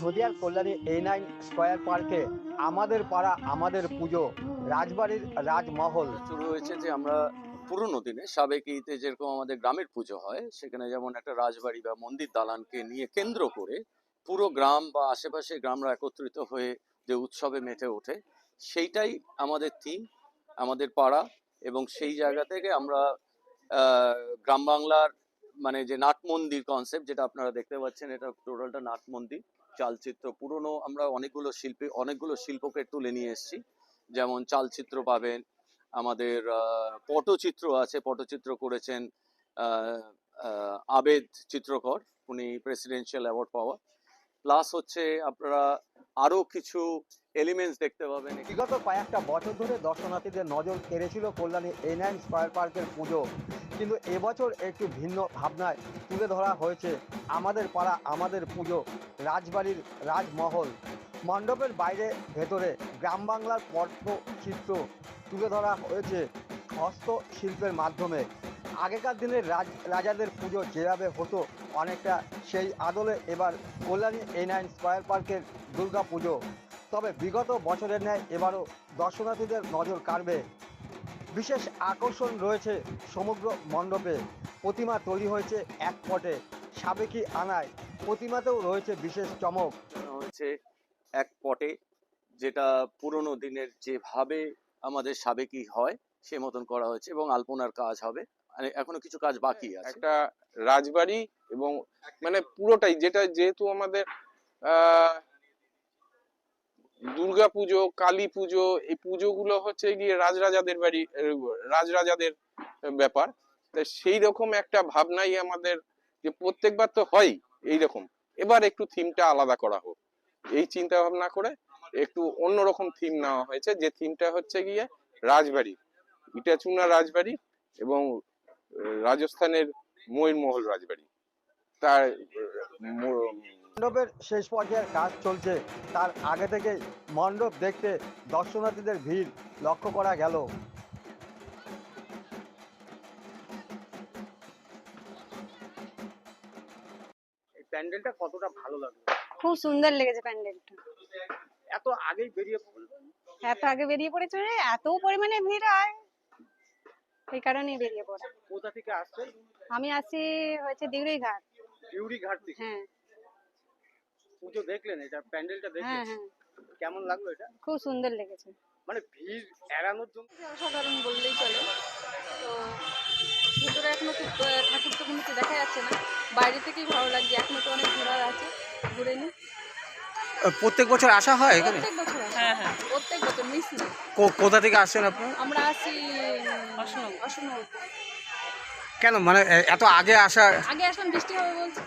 নদিয়ার Kalyani A nine square পার্কে আমাদের পাড়া, আমাদের পুজো, রাজবাড়ির রাজমহল। শুরু হয়েছে যে আমরা পুরোনো দিনে সাবেক সাবেকিতে যেরকম আমাদের গ্রামের পুজো হয়, সেখানে যেমন একটা রাজবাড়ি বা মন্দির দালানকে নিয়ে কেন্দ্র করে পুরো গ্রাম বা আশেপাশে গ্রামরা একত্রিত হয়ে যে উৎসবে মেতে ওঠে, সেইটাই আমাদের থিম আমাদের পাড়া এবং সেই জায়গা থেকে আমরা গ্রাম বাংলার মানে যে নাট মন্দির কনসেপ্ট যেটা আপনারা দেখতে পাচ্ছেন, এটা টোটালটা নাট মন্দির। চালচিত্র পুরনো আমরা অনেকগুলো শিল্পী, অনেকগুলো শিল্পকে তুলে নিয়ে এসেছি। যেমন চালচিত্র পাবেন, আমাদের পটচিত্র আছে, পটচিত্র করেছেন আবেদ চিত্রকর, উনি প্রেসিডেন্সিয়াল অ্যাওয়ার্ড পাওয়া। প্লাস হচ্ছে আপনারা আরও কিছু এলিমেন্টস দেখতে পাবেন বিগত কয়েকটা বছর ধরে দর্শনার্থীদের নজর কেড়েছিল কল্যাণী এ নাইন স্কোয়ার পার্কের পুজো। কিন্তু এবছর একটু ভিন্ন ভাবনায় তুলে ধরা হয়েছে আমাদের পাড়া, আমাদের পুজো, রাজবাড়ির রাজমহল। মণ্ডপের বাইরে, ভেতরে গ্রাম বাংলার পটচিত্র তুলে ধরা হয়েছে হস্তশিল্পের মাধ্যমে। আগেকার দিনের রাজ, রাজাদের পুজো যেভাবে হতো অনেকটা, সেই আদলে এবার কল্যাণী এ নাইন স্কোয়ার পার্কের দুর্গা পুজো তবে বিগত বছরের ন্যায় এবারও দর্শনার্থীদের নজর কাড়বে। বিশেষ আকর্ষণ রয়েছে সমগ্র মণ্ডপে। প্রতিমা তৈরি হয়েছে এক পটে। সাবেকি আনায় প্রতিমাতেও রয়েছে বিশেষ চমক। হয়েছে এক পটে যেটা পুরোনো দিনের যেভাবে আমাদের সাবেকি হয় সে মতন করা হয়েছে এবং আলপনার কাজ হবে। আর এখনও কিছু কাজ বাকি আছে। একটা রাজবাড়ি এবং মানে পুরোটাই যেটা যেহেতু আমাদের আহ দুর্গা পুজো, কালী পুজো, এই পুজোগুলো হচ্ছে গিয়ে রাজরাজাদের বাড়ি রাজরাজাদের ব্যাপার। তা সেই রকম একটা ভাবনাই আমাদের যে প্রত্যেকবার তো হয় এই রকম। এবার একটু থিমটা আলাদা করা হোক। এই চিন্তা ভাবনা করে একটু অন্যরকম থিম নেওয়া হয়েছে, যে থিমটা হচ্ছে গিয়ে রাজবাড়ি। ইটাচুনা রাজবাড়ি এবং রাজস্থানের ময়ূরমহল রাজবাড়ি। তার মণ্ডপের শেষ পর্যায়ের কাজ চলছে। তার আগে থেকে মণ্ডপ দেখতে দর্শনার্থীদের ভিড় লক্ষ্য করা গেল। প্যান্ডেলটা কতটা ভালো লাগল? খুব সুন্দর লেগেছে প্যান্ডেলটা। এত আগেই বেরিয়ে পড়ল। এত আগে বেরিয়ে পড়েছে যে এত পরিমাণে ভিড় হয়। এই কারণেই বেরিয়ে পড়া। কোথা থেকে আসছে আমি আসি হয়েছে দিগড়ি ঘাট ডিউরি ঘাট থেকে? হ্যাঁ। পুজো দেখলেন? এটা প্যান্ডেলটা হ্যাঁ দেখলেন? হ্যাঁ কেমন লাগল এটা? খুব সুন্দর লেগেছে। মানে ভিড় এড়ানোর জন্য? অসাধারণ বললেই চলে। তো ভিতরে এখনও খুব ঠাকুর তো কোনো দেখা যাচ্ছে না। বাইরে থেকেই ভালো লাগছে। এখনও তো অনেক ঘোরার আছে। ঘুরে নি প্রত্যেক বছর আসা হয় এখানে? প্রত্যেক বছর হ্যাঁ। হ্যাঁ প্রত্যেক বছর মিস কো- কোথা থেকে আসছেন আপনি? আমরা আসি অসম অসম কেন? মানে এত আগে আসা আগে আসলাম বৃষ্টি হবে বলছে।